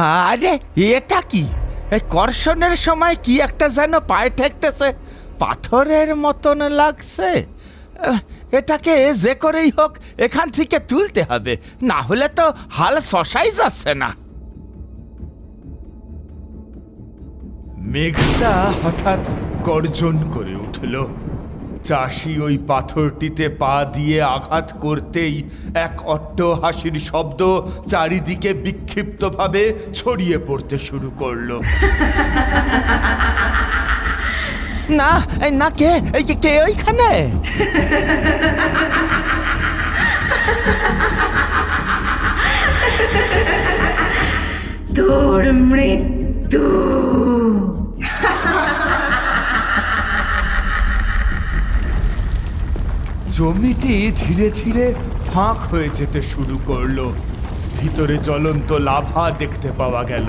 আরে, এটা কি? এই কর্ষণের সময় কি একটা যেন পায়ে ঠেকতেছে? পাথরের মতন লাগছে। এটাকে যে করেই হোক, এখান থেকে তুলতে হবে। না হলে তো হাল শশাই যাচ্ছে না। মেঘটা হঠাৎ গর্জন করে উঠল। চাষি ওই পাথরটিতে পা দিয়ে আঘাত করতেই এক অট্ট হাসির শব্দ চারিদিকে বিক্ষিপ্তভাবে ছড়িয়ে পড়তে শুরু করল। না এই না কে- কে ওইখানে? তোর মৃত্যু। জমিটি ধীরে ধীরে ফাঁক হয়ে যেতে শুরু করল। ভিতরে জ্বলন্ত লাভা দেখতে পাওয়া গেল।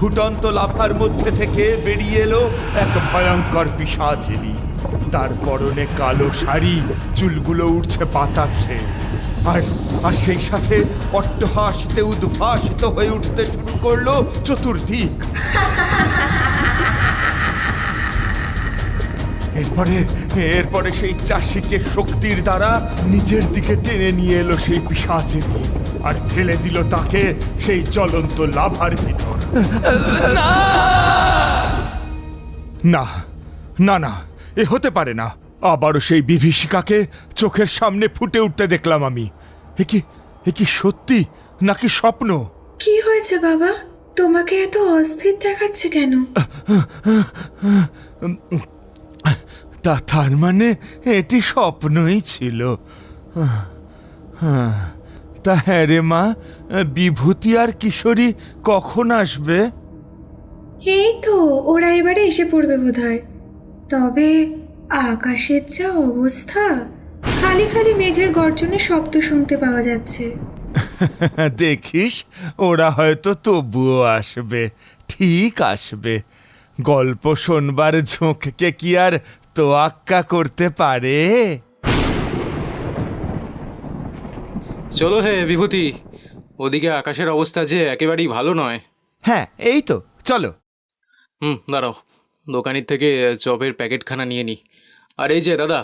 ফুটন্ত লাভার মধ্যে থেকে বেরিয়ে এলো এক ভয়ঙ্কর পিসাচিনি। তার পরনে কালো শাড়ি চুলগুলো উঠছে পাতাচ্ছে। আর আর সেই সাথে অট্টহাসিতে উদ্ভাসিত হয়ে উঠতে শুরু করল চতুর্দিক। এরপরে এরপরে সেই চাষিকে শক্তির দ্বারা নিজের দিকে টেনে নিয়ে এলো সেই পিসাচিনি আর ফেলে দিল তাকে সেই জ্বলন্ত লাভার ভিতর। না না না এ হতে পারে না। আবারও সেই বিভীষিকাকে চোখের সামনে ফুটে উঠতে দেখলাম আমি। এ কি এ কি সত্যি নাকি স্বপ্ন? কি হয়েছে বাবা? তোমাকে এত অস্থির দেখাচ্ছে কেন? তা তার মানে এটি স্বপ্নই ছিল। তা হ্যাঁ রে মা বিভূতি আর কিশোরী কখন আসবে? এই তো ওরা এবারে এসে পড়বে বোধহয়। তবে আকাশের যা অবস্থা খালি খালি মেঘের গর্জনে শব্দ শুনতে পাওয়া যাচ্ছে। দেখিস ওরা হয়তো তবুও আসবে ঠিক আসবে। গল্প শোনবার ঝোঁককে কি আর তোয়াক্কা করতে পারে? চলো হে বিভূতি ওদিকে আকাশের অবস্থা যে একেবারেই ভালো নয়। হ্যাঁ এই তো চলো। হুম দাঁড়াও দোকানের থেকে চপের প্যাকেটখানা নিয়ে নিই আর এই যে দাদা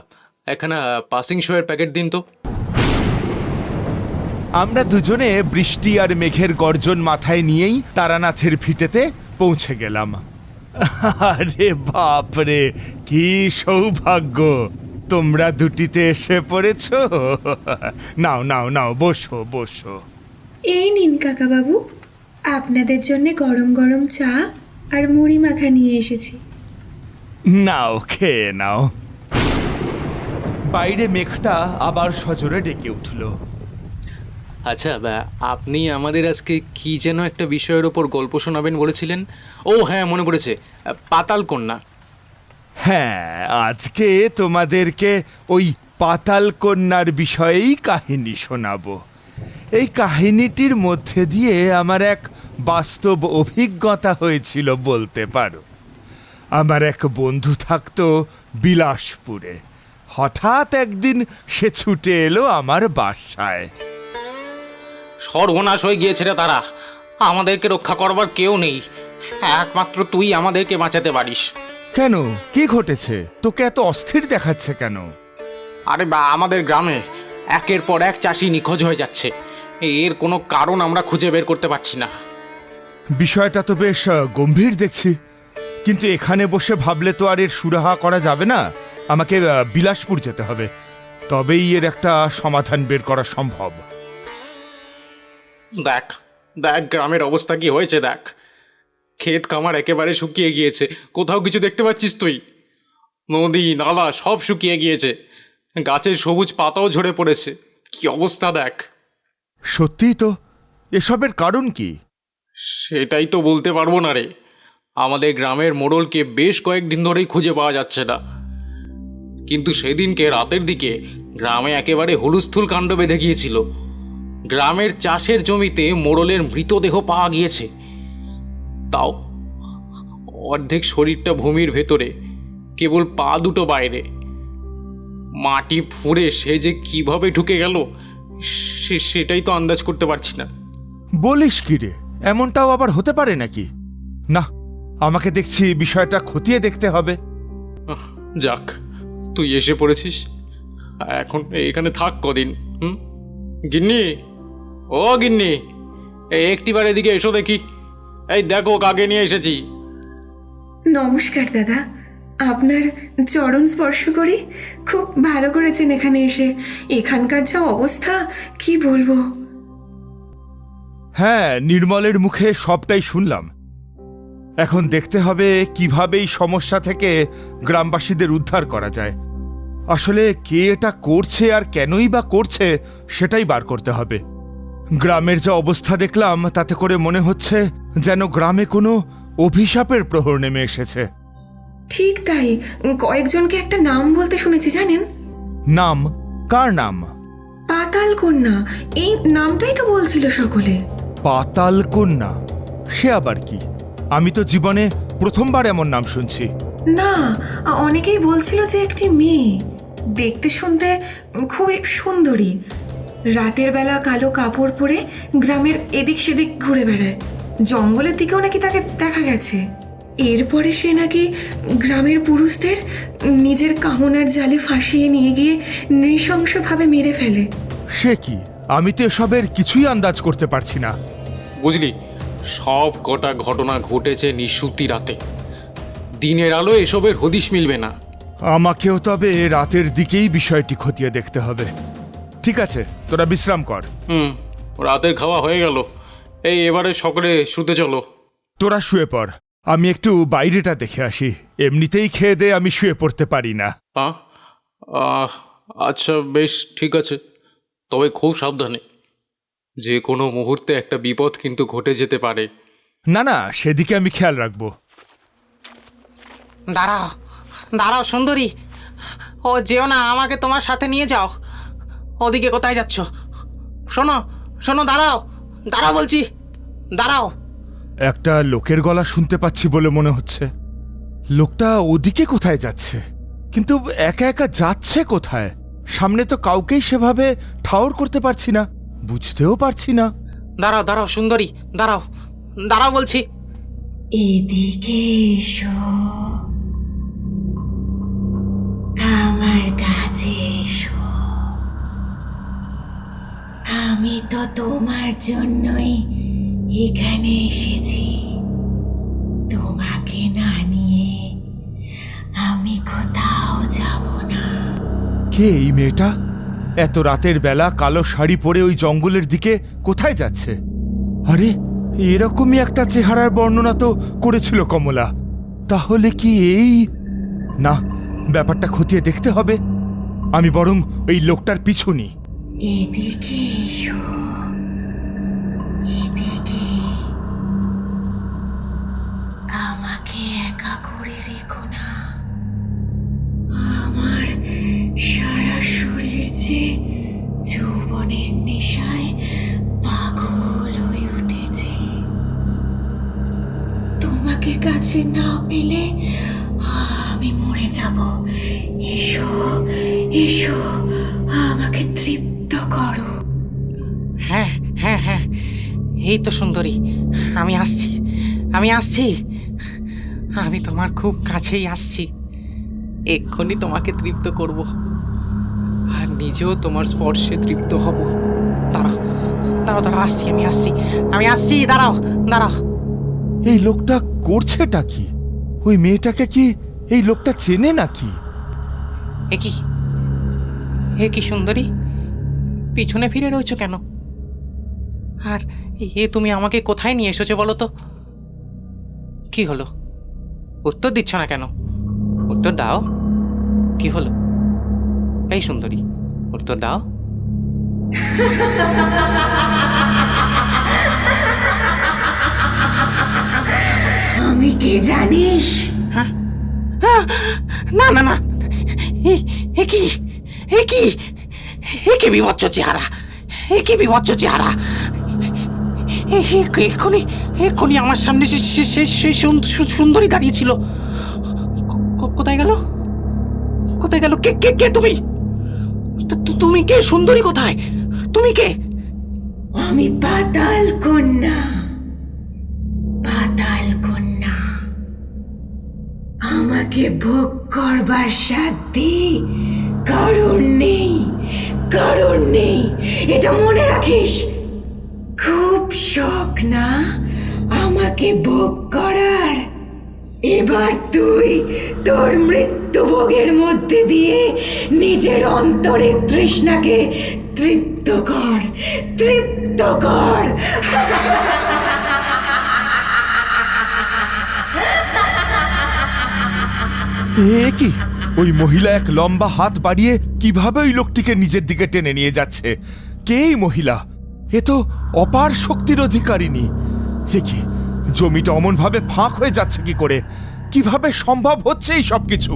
একখানা পাসিং শোয়ের প্যাকেট দিন তো। আমরা দুজনে বৃষ্টি আর মেঘের গর্জন মাথায় নিয়েই তারানাথের ফিটেতে পৌঁছে গেলাম। আরে বাপরে কি সৌভাগ্য। তোমরা দুটিতে এসে পড়েছ। নাও নাও নাও বসো বসো। এই নিন কাকা বাবু আপনাদের জন্য গরম গরম চা আর মুড়ি মাখা নিয়ে এসেছি। নাও খেয়ে নাও। বাইরে মেঘটা আবার সজোরে ডেকে উঠল। আচ্ছা আপনি আমাদের আজকে কি যেন একটা বিষয়ের ওপর গল্প শোনাবেন বলেছিলেন? ও হ্যাঁ মনে পড়েছে। পাতাল কন্যা। হ্যাঁ আজকে তোমাদেরকে ওই পাতাল কন্যার বিষয়েই কাহিনী শোনাবো। এই কাহিনীটির মধ্যে দিয়ে আমার এক বাস্তব অভিজ্ঞতা হয়েছিল বলতে পারো। আমার এক বন্ধু থাকতো বিলাসপুরে। হঠাৎ একদিন সে ছুটে এলো আমার বাসায়। সর্বনাশ হয়ে গিয়েছে রে তারা। আমাদেরকে রক্ষা করবার কেউ নেই। একমাত্র তুই আমাদেরকে বাঁচাতে পারিস। কেন? কি ঘটেছে? তোকে এত অস্থির দেখাচ্ছে কেন? আরে বা আমাদের গ্রামে একের পর এক চাষি নিখোঁজ হয়ে যাচ্ছে। এর কোনো কারণ আমরা খুঁজে বের করতে পারছি না। বিষয়টা তো বেশ গম্ভীর দেখছি। কিন্তু এখানে বসে ভাবলে তো আর এর সুরাহা করা যাবে না। আমাকে বিলাসপুর যেতে হবে। তবেই এর একটা সমাধান বের করা সম্ভব। দেখ দেখ গ্রামের অবস্থা কি হয়েছে দেখ। ক্ষেত খামার একেবারে শুকিয়ে গিয়েছে কোথাও কিছু দেখতে পাচ্ছিস তুই? নদী নালা সব শুকিয়ে গিয়েছে গাছের সবুজ পাতাও ঝরে পড়েছে কি অবস্থা দেখ। সত্যিই তো এসবের কারণ কি? সেটাই তো বলতে পারব না রে। আমাদের গ্রামের মোড়লকে বেশ কয়েকদিন ধরেই খুঁজে পাওয়া যাচ্ছে না। কিন্তু সেদিনকে রাতের দিকে গ্রামে একেবারে হুলুস্থুল কাণ্ড বেঁধে গিয়েছিল। গ্রামের চাষের জমিতে মোড়লের মৃতদেহ পাওয়া গিয়েছে। তাও অর্ধেক শরীরটা ভূমির ভেতরে কেবল পা দুটো বাইরে। মাটি ফুঁড়ে সে যে কীভাবে ঢুকে গেল সে- সেটাই তো আন্দাজ করতে পারছি না। বলিস কি রে? এমনটাও আবার হতে পারে নাকি? না আমাকে দেখছি বিষয়টা খতিয়ে দেখতে হবে। যাক তুই এসে পড়েছিস। এখন এখানে থাক কদিন হুম? গিন্নি! ও গিন্নি এই একটিবার এদিকে এসো দেখি। এই দেখো কাকে নিয়ে এসেছি। নমস্কার দাদা আপনার চরণ স্পর্শ করি খুব ভালো করেছেন এখানে এসে। এখানকার যা অবস্থা কি বলব? হ্যাঁ নির্মলের মুখে সবটাই শুনলাম। এখন দেখতে হবে কীভাবে এই সমস্যা থেকে গ্রামবাসীদের উদ্ধার করা যায়। আসলে কে এটা করছে আর কেনই বা করছে সেটাই বার করতে হবে। গ্রামের যা অবস্থা দেখলাম তাতে করে মনে হচ্ছে যেন গ্রামে কোনো অভিশাপের প্রহর নেমে এসেছে। ঠিক তাই। কয়েকজনকে একটা নাম বলতে শুনেছি জানেন? নাম? কার নাম? পাতাল কন্যা। এই নামটাই তো বলছিল সকলে। পাতাল কন্যা? সে আবার কি? আমি তো জীবনে প্রথমবার এমন নাম শুনছি। না অনেকেই বলছিল যে একটি মেয়ে। দেখতে শুনতে খুবই সুন্দরী। রাতের বেলা কালো কাপড় পরে গ্রামের এদিক সেদিক ঘুরে বেড়ায়। জঙ্গলের দিকেও নাকি তাকে দেখা গেছে। এরপরে সে নাকি গ্রামের পুরুষদের নিজের কামনার জালে ফাঁসিয়ে নিয়ে গিয়ে নৃশংসভাবে মেরে ফেলে। সে কি? আমি তো এসবের কিছুই আন্দাজ করতে পারছি না। বুঝলি সব কটা ঘটনা ঘটেছে নিশুতি রাতে। দিনের আলো এসবের হদিশ মিলবে না। আমাকেও তবে রাতের দিকেই বিষয়টি খতিয়ে দেখতে হবে। ঠিক আছে তোরা বিশ্রাম কর। হুম রাতের খাওয়া হয়ে গেল। এই এবারে সকলে শুতে চলো। তোরা শুয়ে পড়। আমি একটু বাইরেটা দেখে আসি। এমনিতেই খেয়ে দে আমি শুয়ে পড়তে পারি না। আহ আহ, আচ্ছা বেশ ঠিক আছে। তবে খুব সাবধানে। যে কোনো মুহূর্তে একটা বিপদ কিন্তু ঘটে যেতে পারে। না না সেদিকে আমি খেয়াল রাখব। দাঁড়াও দাঁড়াও সুন্দরী। ও যেও না আমাকে তোমার সাথে নিয়ে যাও। ওদিকে কোথায় যাচ্ছ? শোনো শোনো দাঁড়াও দাঁড়াও বলছি দাঁড়াও। একটা লোকের গলা শুনতে পাচ্ছি বলে মনে হচ্ছে। লোকটা ওদিকে কোথায় যাচ্ছে? কিন্তু একা একা যাচ্ছে কোথায়? সামনে তো কাউকেই সেভাবে ঠাউর করতে পারছি না বুঝতেও পারছি না। দাঁড়াও দাঁড়াও সুন্দরী দাঁড়াও দাঁড়াও বলছি। এদিকে এসো। আমার কাছে এসো। আমি তো তোমার জন্যই এখানে এসেছি। তোমাকে না নিয়ে আমি কোথাও যাব না। কে এই মেয়েটা? এত রাতের বেলা কালো শাড়ি পরে ওই জঙ্গলের দিকে কোথায় যাচ্ছে? আরে, এরকমই একটা চেহারার বর্ণনা তো করেছিল কমলা। তাহলে কি এই? না, ব্যাপারটা খতিয়ে দেখতে হবে। আমি বরং ওই লোকটার পিছু নিই। এদিকে এসো এদিকে আমাকে একা করে রেখো না আমার সারা শরীর যে যৌবনের নেশায় পাগল হয়ে উঠেছে তোমাকে কাছে না পেলে আমি মরে যাব এসো এসো, আমাকে তৃপ্ত করো। হ্যাঁ হ্যাঁ হ্যাঁ। এই তো সুন্দরী আমি আসছি আমি আসছি। আমি তোমার খুব কাছেই আসছি। এক্ষুনি তোমাকে তৃপ্ত করব। আর নিজেও তোমার স্পর্শে তৃপ্ত হব। দাঁড়াও দাঁড়াও দাঁড়াও আসছি আমি আসছি আমি আসছি দাঁড়াও দাঁড়াও। এই লোকটা করছেটা কি? ওই মেয়েটাকে কি এই লোকটা চেনে নাকি? এ কি? এ কি সুন্দরী? পিছনে ফিরে রয়েছো কেন? আর এ তুমি আমাকে কোথায় নিয়ে এসেছ বলো তো? কি হলো? উত্তর দিচ্ছ না কেন? উত্তর দাও। কি হলো? এই সুন্দরী উত্তর দাও। আমি কে জানিস? হ্যাঁ? না না না। এ কি? এ কি? এ কি বিভৎস চেহারা। এ কি বিভৎস চেহারা এক্ষুনি এক্ষুনি আমার সামনে সে, সে- সুন্দরী দাঁড়িয়ে ছিল। কোথায় গেল? কোথায় গেল? কে কে কে তুমি? তুমি কে? সুন্দরী কোথায়? তুমি কে? আমি পাতাল কন্যা পাতাল কন্যা। আমাকে ভোগ করবার সাধ্যি কারণ নেই। কারণ নেই। এটা মনে রাখিস। খুব শখ না? আমাকে ভোগ করার। এবার তুই তোর মৃত্যু ভোগের মধ্যে দিয়ে নিজের অন্তরের তৃষ্ণাকে তৃপ্ত কর। তৃপ্ত কর। কি? ওই মহিলা এক লম্বা হাত বাড়িয়ে কীভাবে ওই লোকটিকে নিজের দিকে টেনে নিয়ে যাচ্ছে? কে এই মহিলা? এ তো অপার শক্তির অধিকারিণী। এ কি? জমিটা অমনভাবে ফাঁক হয়ে যাচ্ছে কি করে? কীভাবে সম্ভব হচ্ছে এই সব কিছু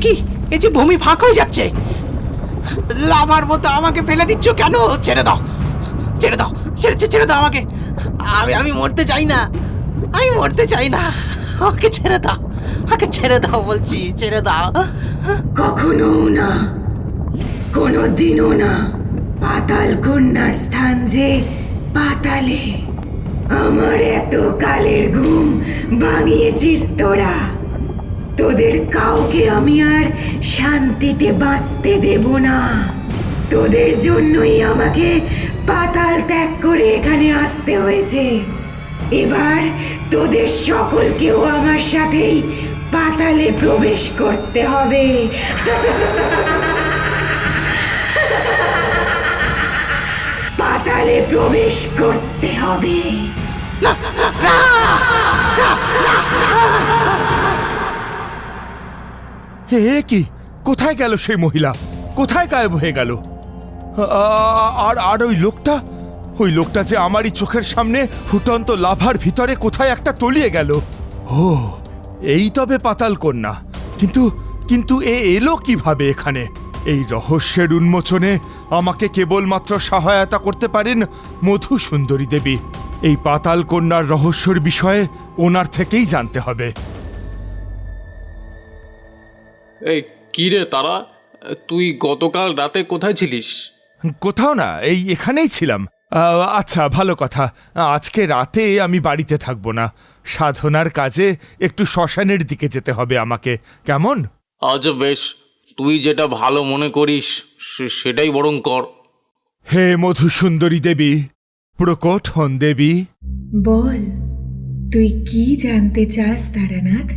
কি? এই যে ভূমি ফাঁক হয়ে যাচ্ছে। লাভার মতো আমাকে ফেলে দিচ্ছ কেন? ছেড়ে দাও। ছেড়ে দাও। ছেড়ে- ছেড়ে দাও আমাকে। আমি আমি মরতে চাই না। আমি মরতে চাই না। আমাকে ছেড়ে দাও। আমাকে ছেড়ে দাও বলছি, ছেড়ে দাও। কখনো না কোনো দিনও না, পাতাল কন্যার স্থান যে পাতালে। আমার এত কালের ঘুম ভাঙিয়েছিস তোরা। তোদের কাউকে আমি আর শান্তিতে বাঁচতে দেব না। তোদের জন্যই আমাকে পাতাল ত্যাগ করে এখানে আসতে হয়েছে। এবার তোদের সকলকেও আমার সাথেই পাতালে প্রবেশ করতে হবে। পাতালে প্রবেশ করতে হবে। হে কি? কোথায় গেল সেই মহিলা? কোথায় গায়েব হয়ে গেল? আর আর ওই লোকটা? ওই লোকটা যে আমারই চোখের সামনে ফুটন্ত লাভার ভিতরে কোথায় একটা তলিয়ে গেল। ও এই তবে পাতাল কন্যা। কিন্তু কিন্তু এ এলো কীভাবে এখানে? এই রহস্যের উন্মোচনে আমাকে কেবলমাত্র সহায়তা করতে পারেন মধু সুন্দরী দেবী। এই পাতাল কন্যার রহস্যের বিষয়ে ওনার থেকেই জানতে হবে। এই কি রে তারা? তুই গতকাল রাতে কোথায় ছিলিস? কোথাও না এই এখানেই ছিলাম। আচ্ছা ভালো কথা। আজকে রাতে আমি বাড়িতে থাকব না। সাধনার কাজে একটু শ্মশানের দিকে যেতে হবে আমাকে। কেমন? আচ্ছা বেশ তুই যেটা ভালো মনে করিস সে- সেটাই বরং কর। হে মধুসুন্দরী দেবী প্রকট হন দেবী। বল তুই কি জানতে চাস তারানাথ?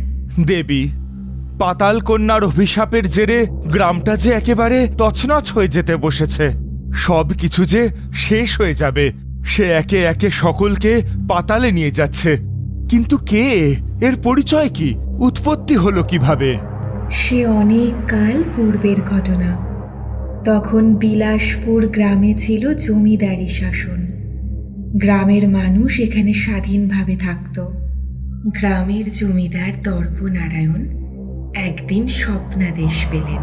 দেবী পাতাল কন্যার অভিশাপের জেরে গ্রামটা যে একেবারে তছনছ হয়ে যেতে বসেছে। সব কিছু যে শেষ হয়ে যাবে সে একে একে সকলকে পাতালে নিয়ে যাচ্ছে। কিন্তু কে? এর পরিচয় কি? উৎপত্তি হলো কীভাবে? সে অনেক কাল পূর্বের ঘটনা। তখন বিলাসপুর গ্রামে ছিল জমিদারি শাসন। গ্রামের মানুষ এখানে স্বাধীনভাবে থাকত। গ্রামের জমিদার দর্পনারায়ণ একদিন স্বপ্নাদেশ পেলেন।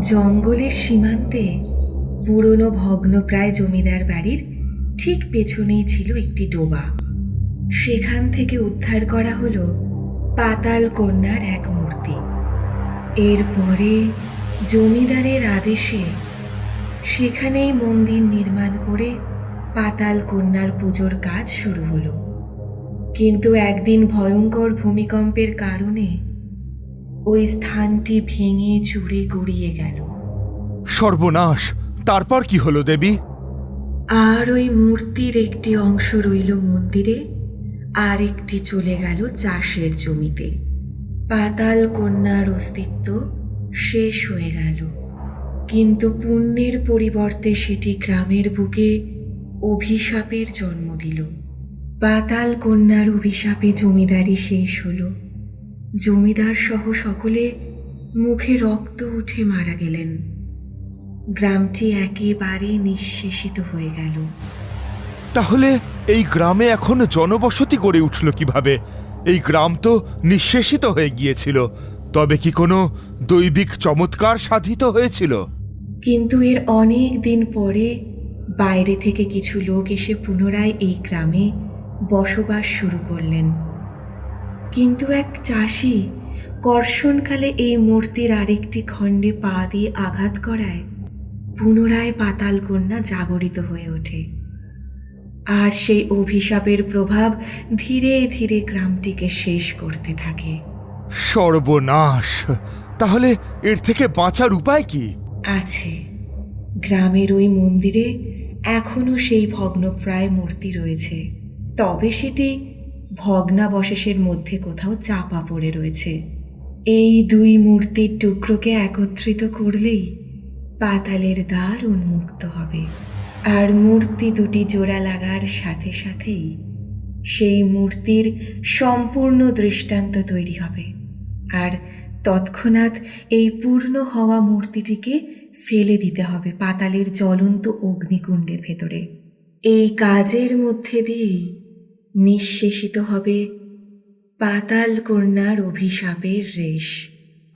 জঙ্গলের সীমান্তে পুরনো ভগ্নপ্রায় জমিদার বাড়ির ঠিক পেছনেই ছিল একটি ডোবা। সেখান থেকে উদ্ধার করা হলো পাতাল কন্যার এক মূর্তি। এরপরে জমিদারের আদেশে সেখানেই মন্দির নির্মাণ করে পাতাল কন্যার পুজোর কাজ শুরু হলো। কিন্তু একদিন ভয়ঙ্কর ভূমিকম্পের কারণে ওই স্থানটি ভেঙে চুড়ে গড়িয়ে গেল। সর্বনাশ! তারপর কি হলো দেবী? আর ওই মূর্তির একটি অংশ রইল মন্দিরে। আর একটি চলে গেল চাষের জমিতে। পাতাল কন্যার অস্তিত্ব শেষ হয়ে গেল। কিন্তু পুণ্যের পরিবর্তে সেটি গ্রামের বুকে অভিশাপের জন্ম দিল। পাতাল কন্যার অভিশাপে জমিদারি শেষ হলো। জমিদার সহ সকলে মুখে রক্ত উঠে মারা গেলেন। গ্রামটি একেবারে নিঃশেষিত হয়ে গেল। তাহলে এই গ্রামে এখন জনবসতি গড়ে উঠল কীভাবে? এই গ্রাম তো নিঃশেষিত হয়ে গিয়েছিল। তবে কি কোনো দৈবিক চমৎকার সাধিত হয়েছিল? কিন্তু এর অনেক দিন পরে বাইরে থেকে কিছু লোক এসে পুনরায় এই গ্রামে বসবাস শুরু করলেন। কিন্তু এক চাষি কর্ষণকালে এই মূর্তির আরেকটি খণ্ডে পা দিয়ে আঘাত করায় পুনরায় পাতাল কন্যা জাগরিত হয়ে ওঠে। আর সেই অভিশাপের প্রভাব ধীরে ধীরে গ্রামটিকে শেষ করতে থাকে। সর্বনাশ! তাহলে এর থেকে বাঁচার উপায় কি? আছে। গ্রামের ওই মন্দিরে এখনও সেই ভগ্নপ্রায় মূর্তি রয়েছে। তবে সেটি ভগ্নাবশেষের মধ্যে কোথাও চাপা পড়ে রয়েছে। এই দুই মূর্তির টুকরোকে একত্রিত করলেই পাতালের দ্বার উন্মুক্ত হবে। আর মূর্তি দুটি জোড়া লাগার সাথে সাথেই সেই মূর্তির সম্পূর্ণ দৃষ্টান্ত তৈরি হবে। আর তৎক্ষণাৎ এই পূর্ণ হওয়া মূর্তিটিকে ফেলে দিতে হবে পাতালের জ্বলন্ত অগ্নিকুণ্ডের ভেতরে। এই কাজের মধ্যে দিয়েই নিঃশেষিত হবে পাতাল কন্যার অভিশাপের রেশ।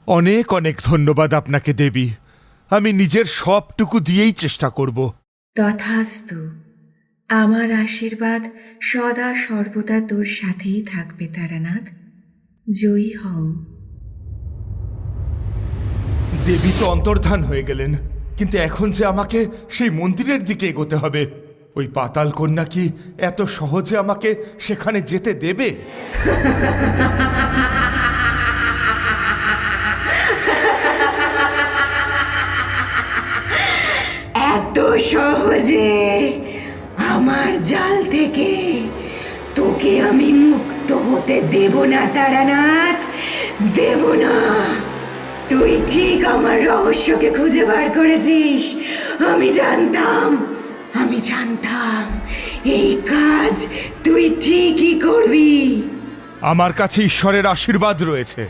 অনেক অনেক ধন্যবাদ আপনাকে, দেবী। আমি নিজের সবটুকু দিয়েই চেষ্টা করব। তথাস্তু, আমার আশীর্বাদ সদা সর্বদা তোর সাথেই থাকবে তারানাথ। জয়ী হও। দেবী তো অন্তর্ধান হয়ে গেলেন, কিন্তু এখন যে আমাকে সেই মন্দিরের দিকে এগোতে হবে, ওই পাতাল কন্যা কি এত সহজে আমাকে সেখানে যেতে দেবে? এত সহজে আমার জাল থেকে তোকে আমি মুক্ত হতে দেব না, তারানাথ। দেব না। তুই ঠিক আমার রহস্যকে খুঁজে বার করেছিস। আমি জানতাম আমি জানতাম এই কাজ তুই ঠিকই করবি। আমার কাছে ঈশ্বরের আশীর্বাদ রয়েছে।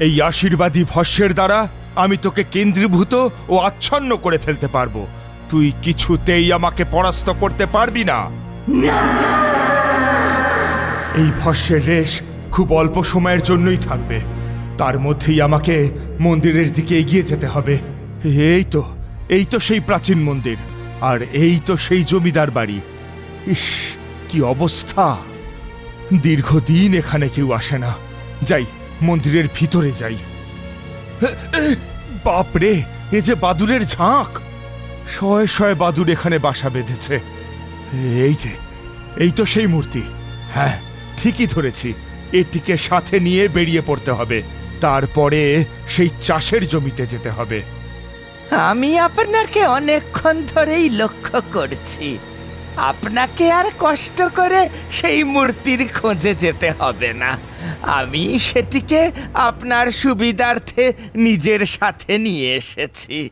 এই আশীর্বাদী ভস্যের দ্বারা আমি তোকে কেন্দ্রীভূত ও আচ্ছন্ন করে ফেলতে পারব। তুই কিছুতেই আমাকে পরাস্ত করতে পারবি না। এই ভস্যের রেশ খুব অল্প সময়ের জন্যই থাকবে। তার মধ্যেই আমাকে মন্দিরের দিকে এগিয়ে যেতে হবে। এই তো এই তো সেই প্রাচীন মন্দির আর এই তো সেই জমিদার বাড়ি। ইস কি অবস্থা! দীর্ঘদিন এখানে কেউ আসে না। যাই মন্দিরের ভিতরে যাই। বাপরে এ যে বাদুরের ঝাঁক! শয়ে শয়ে বাদুর এখানে বাসা বেঁধেছে। এই যে, এই তো সেই মূর্তি। হ্যাঁ ঠিকই ধরেছি। এটিকে সাথে নিয়ে বেরিয়ে পড়তে হবে। তারপরে সেই চাষের জমিতে যেতে হবে। আমি আপনাকে অনেকক্ষণ ধরেই লক্ষ্য করছি। আপনাকে আর কষ্ট করে সেই মূর্তির খোঁজে যেতে হবে না। আমি সেটিকে আপনার সুবিধার্থে নিজের সাথে নিয়ে এসেছি।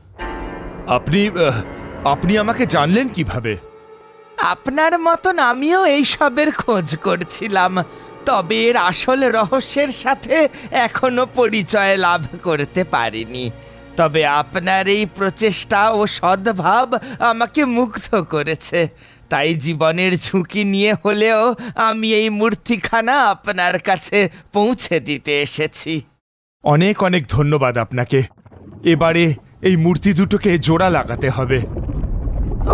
আপনি আপনি আমাকে জানলেন কীভাবে? আপনার মতন আমিও এই সবের খোঁজ করছিলাম তবে এর আসল রহস্যের সাথে এখনও পরিচয় লাভ করতে পারিনি। তবে আপনার এই প্রচেষ্টা ও সদ্ভাব আমাকে মুগ্ধ করেছে। তাই জীবনের ঝুঁকি নিয়ে হলেও আমি এই মূর্তিখানা আপনার কাছে পৌঁছে দিতে এসেছি। অনেক অনেক ধন্যবাদ আপনাকে। এবারে এই মূর্তি দুটোকে জোড়া লাগাতে হবে।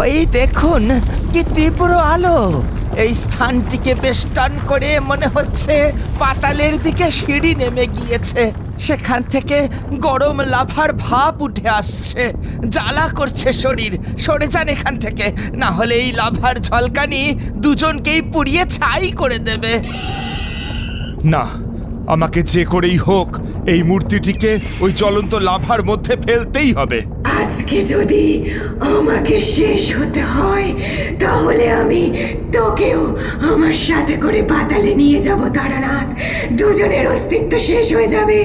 ওই দেখুন কি তীব্র আলো। এই স্থানটিকে বেষ্টন করে মনে হচ্ছে পাতালের দিকে সিঁড়ি নেমে গিয়েছে। সেখান থেকে গরম লাভার ভাপ উঠে আসছে। জ্বালা করছে শরীর। সরে যান এখান থেকে। না হলে এই লাভার ঝলকানি দুজনকেই পুড়িয়ে ছাই করে দেবে। না আমাকে যে করেই হোক এই মূর্তিটিকে ওই জ্বলন্ত লাভার মধ্যে ফেলতেই হবে। আজকে যদি আমাকে শেষ হতে হয় তাহলে আমি তোকেও আমার সাথে করে পাতালে নিয়ে যাব তারানাথ। দুজনের অস্তিত্ব শেষ হয়ে যাবে।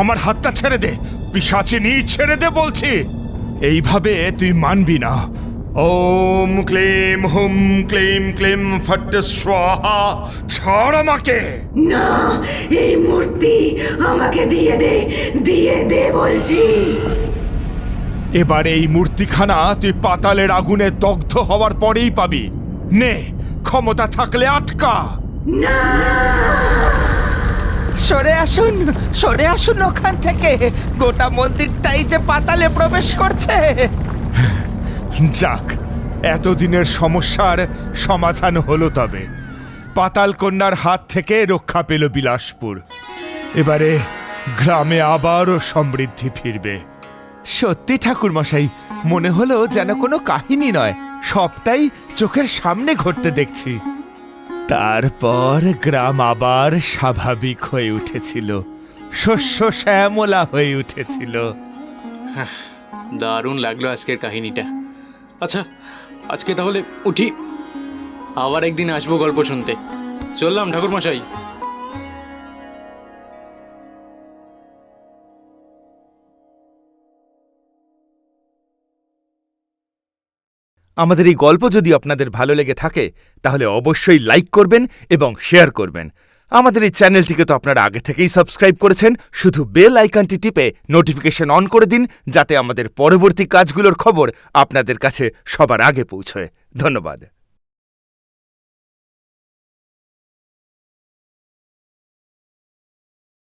আমার হাতটা ছেড়ে দে পিসাচিনি ছেড়ে দে বলছি। এইভাবে তুই মানবি না। ওম ক্লেম হুম ক্লেম ক্লেম ফট স্বাহা ছাড় আমাকে না এই মূর্তি আমাকে দিয়ে দে দিয়ে দে বলছি এবার এই মূর্তিখানা তুই পাতালের আগুনে দগ্ধ হওয়ার পরেই পাবি। নে ক্ষমতা থাকলে আটকা। না। সরে আসুন সরে আসুন ওখান থেকে। গোটা মন্দিরটাই যে পাতালে প্রবেশ করছে। যাক, এতদিনের সমস্যার সমাধান হলো তবে। পাতাল কন্যার হাত থেকে রক্ষা পেল বিলাসপুর। এবারে গ্রামে আবারও সমৃদ্ধি ফিরবে। সত্যি ঠাকুরমশাই, মনে হলো যেন কোনো কাহিনী নয়, সবটাই চোখের সামনে ঘটতে দেখছি। তারপর গ্রাম আবার স্বাভাবিক হয়ে উঠেছিল, শস্য শ্যামলা হয়ে উঠেছিল। দারুণ লাগল আজকের কাহিনীটা। আচ্ছা আজকে তাহলে উঠি। আবার একদিন আসব গল্প শুনতে। চললাম, ঠাকুরমশাই। আমাদের এই গল্প যদি আপনাদের ভালো লেগে থাকে, তাহলে অবশ্যই লাইক করবেন এবং শেয়ার করবেন। আমাদের এই চ্যানেলটিকে তো আপনারা আগে থেকেই সাবস্ক্রাইব করেছেন। শুধু বেল আইকনটি টিপে নোটিফিকেশন অন করে দিন, যাতে আমাদের পরবর্তী কাজগুলোর খবর আপনাদের কাছে সবার আগে পৌঁছয়। ধন্যবাদ।